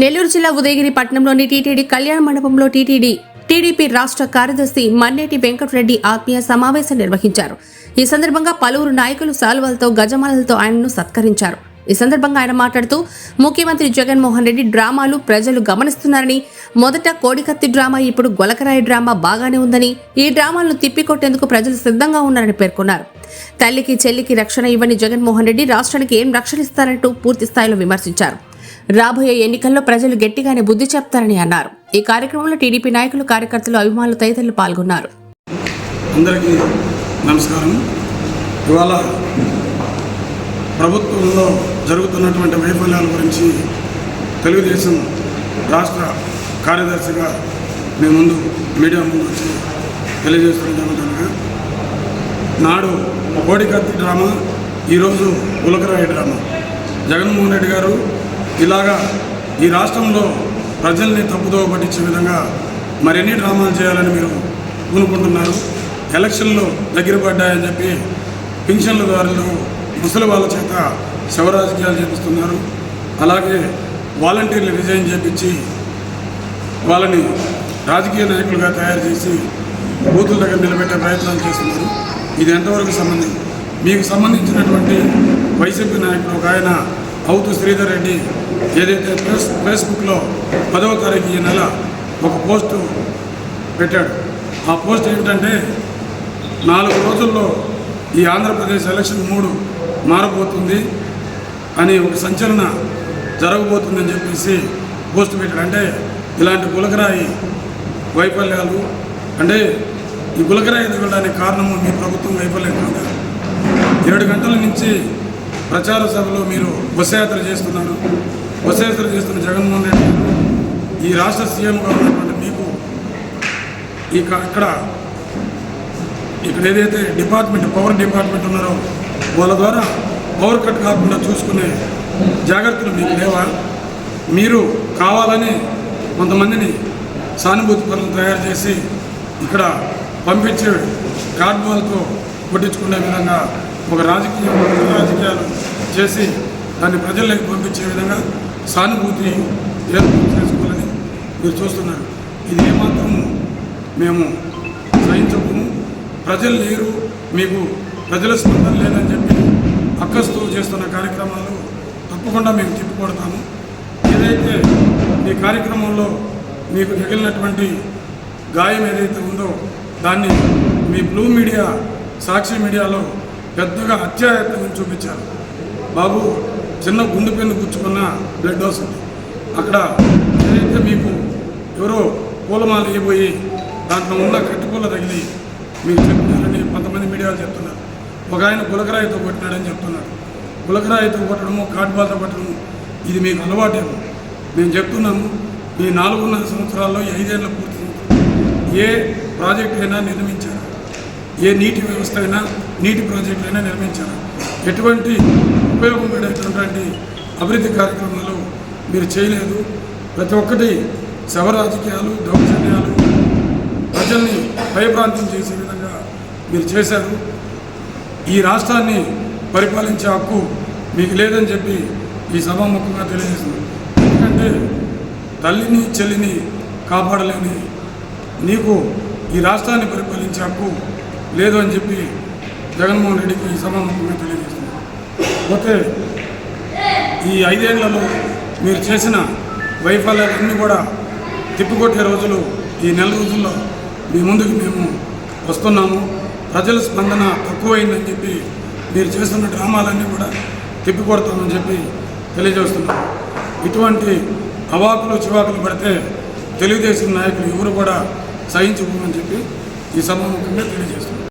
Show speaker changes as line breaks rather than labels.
నెల్లూరు జిల్లా ఉదయగిరి పట్టణంలోని టీటీడీ కళ్యాణ మండపంలో టీటీడీ టీడీపీ రాష్ట్ర కార్యదర్శి మన్నేటి వెంకటరెడ్డి ఆత్మీయ సమావేశం నిర్వహించారు. ఈ సందర్భంగా పలువురు నాయకులు సాల్వలతో గజమాలలతో ఆయనను సత్కరించారు. ఈ సందర్భంగా ఆయన మాట్లాడుతూ ముఖ్యమంత్రి జగన్మోహన్ రెడ్డి డ్రామాలు ప్రజలు గమనిస్తున్నారని మొదట కోడికత్తి డ్రామా ఇప్పుడు గొలకరాయి డ్రామా బాగానే ఉందని ఈ డ్రామాలను తిప్పికొట్టేందుకు ప్రజలు సిద్ధంగా ఉన్నారని పేర్కొన్నారు. తల్లికి చెల్లికి రక్షణ ఇవ్వని జగన్మోహన్ రెడ్డి రాష్ట్రానికి ఏం రక్షణ ఇస్తారంటూ పూర్తి స్థాయిలో విమర్శించారు. రాబోయే ఎన్నికల్లో ప్రజలు గట్టిగానే బుద్ధి చెప్తారని అన్నారు. ఈ కార్యక్రమంలో టీడీపీ నాయకులు కార్యకర్తలు అభిమానులు తదితరులు పాల్గొన్నారు.
అందరికీ నమస్కారం. ఇవాళ ప్రభుత్వంలో జరుగుతున్నటువంటి వైఫల్యాల గురించి తెలుగుదేశం రాష్ట్ర కార్యదర్శిగా మీ ముందు మీడియా ముందు వచ్చి తెలియజేస్తున్న నాడు కోడికత్తి డ్రామా ఈరోజు ఉలకరాయి డ్రామా. జగన్మోహన్ రెడ్డి గారు ఇలాగా ఈ రాష్ట్రంలో ప్రజల్ని తప్పుదోవ పట్టించే విధంగా మరెన్ని డ్రామాలు చేయాలని మీరు పూనుకుంటున్నారు ఎలక్షన్లు దగ్గర పడ్డాయని చెప్పి పింఛన్లదారులు ముసలి వాళ్ళ చేత శవరాజకీయాలు చేపిస్తున్నారు. అలాగే వాలంటీర్లు రిజైన్ చేపించి వాళ్ళని రాజకీయ నాయకులుగా తయారు చేసి బూతుల దగ్గర నిలబెట్టే ప్రయత్నాలు చేస్తున్నారు. ఇది ఎంతవరకు సంబంధం మీకు సంబంధించినటువంటి వైసీపీ నాయకుడు ఒక ఆయన అవుతు శ్రీధర్ రెడ్డి ఏదైతే ఫేస్ ఫేస్బుక్లో పదవ తారీఖు ఈ నెల ఒక పోస్టు పెట్టాడు. ఆ పోస్ట్ ఏమిటంటే నాలుగు రోజుల్లో ఈ ఆంధ్రప్రదేశ్ ఎలక్షన్ మూడు మారబోతుంది అని ఒక సంచలన జరగబోతుందని చెప్పేసి పోస్ట్ పెట్టాడు. అంటే ఇలాంటి గులకరాయి వైఫల్యాలు అంటే ఈ గులకరాయి ఎదగడానికి కారణము మీ ప్రభుత్వం వైఫల్యం కాదు? ఏడు గంటల నుంచి ప్రచార సభలో మీరు బస్సు యాత్ర చేస్తున్నారు. బస్యాత్ర చేస్తున్న జగన్మోహన్ రెడ్డి ఈ రాష్ట్ర సీఎంగా ఉన్నటువంటి మీకు ఇక ఇక్కడ ఇక్కడ ఏదైతే డిపార్ట్మెంట్ పవర్ డిపార్ట్మెంట్ ఉన్నారో వాళ్ళ ద్వారా పవర్ కట్ కాకుండా చూసుకునే జాగ్రత్తలు మీకు లేవా? మీరు కావాలని కొంతమందిని సానుభూతి పనులు తయారు చేసి ఇక్కడ పంపించే కార్డ్వాల్తో కొట్టించుకునే విధంగా ఒక రాజకీయ రాజకీయాలు చేసి దాన్ని ప్రజల్లోకి పంపించే విధంగా సానుభూతిని ఏర్పాటు చేసుకోవాలని మీరు చూస్తున్నారు. ఇది ఏమాత్రము మేము సహించము ప్రజలు లేరు మీకు ప్రజల స్పందన లేదని చెప్పి అక్కస్తూ చేస్తున్న కార్యక్రమాలు తప్పకుండా మేము తిప్పికొడతాము. ఏదైతే ఈ కార్యక్రమంలో మీకు తగిలినటువంటి గాయం ఏదైతే ఉందో దాన్ని మీ బ్లూ మీడియా సాక్షి మీడియాలో పెద్దగా అత్యాయత్నం చూపించారు. బాబు చిన్న గుండె పెన్ను గుచ్చుకున్న బ్లడ్ డోస్ ఉంది. అక్కడ ఏదైతే మీకు ఎవరో పూలమాలు వేయబోయి దాంట్లో ఉన్న కట్టిపూల తగిలి మీకు చెప్తున్నారని కొంతమంది మీడియాలు చెప్తున్నారు. ఒక ఆయన గులకరాయితో కొట్టినాడని చెప్తున్నారు. గులకరాయితో కొట్టడము కాటుబాలతో కొట్టడము ఇది మీకు అలవాటేమో. మేము చెప్తున్నాము ఈ నాలుగున్నర సంవత్సరాల్లో ఐదేళ్ళ పూర్తి ఏ ప్రాజెక్ట్ అయినా నిర్మించారు ఏ నీటి వ్యవస్థ అయినా నీటి ప్రాజెక్టులు అయినా నిర్మించారు ఎటువంటి ఉపయోగం అభివృద్ధి కార్యక్రమాలు మీరు చేయలేదు. ప్రతి ఒక్కటి శవ రాజకీయాలు దౌర్జన్యాలు ప్రజల్ని భయభ్రాంతం చేసే విధంగా మీరు చేశారు. ఈ రాష్ట్రాన్ని పరిపాలించే హక్కు మీకు లేదని చెప్పి ఈ సభాముఖంగా తెలియజేసింది ఎందుకంటే తల్లిని చెల్లిని కాపాడలేని నీకు ఈ రాష్ట్రాన్ని పరిపాలించే హక్కు లేదు అని చెప్పి జగన్మోహన్ రెడ్డికి ఈ సభాముఖంగా తెలియజేస్తుంది పోతే ఈ ఐదేళ్ళలో మీరు చేసిన వైఫల్యాలన్నీ కూడా తిప్పికొట్టే రోజులు ఈ నెల రోజుల్లో మీ ముందుకు మేము వస్తున్నాము. ప్రజల స్పందన తక్కువైందని చెప్పి మీరు చేస్తున్న డ్రామాలన్నీ కూడా తిప్పికొడతామని చెప్పి తెలియజేస్తున్నాము. ఇటువంటి అవాకులు చివాకులు పడితే తెలుగుదేశం నాయకులు ఎవరు కూడా సహించుకోమని చెప్పి ఈ సభాముఖంగా తెలియజేస్తున్నారు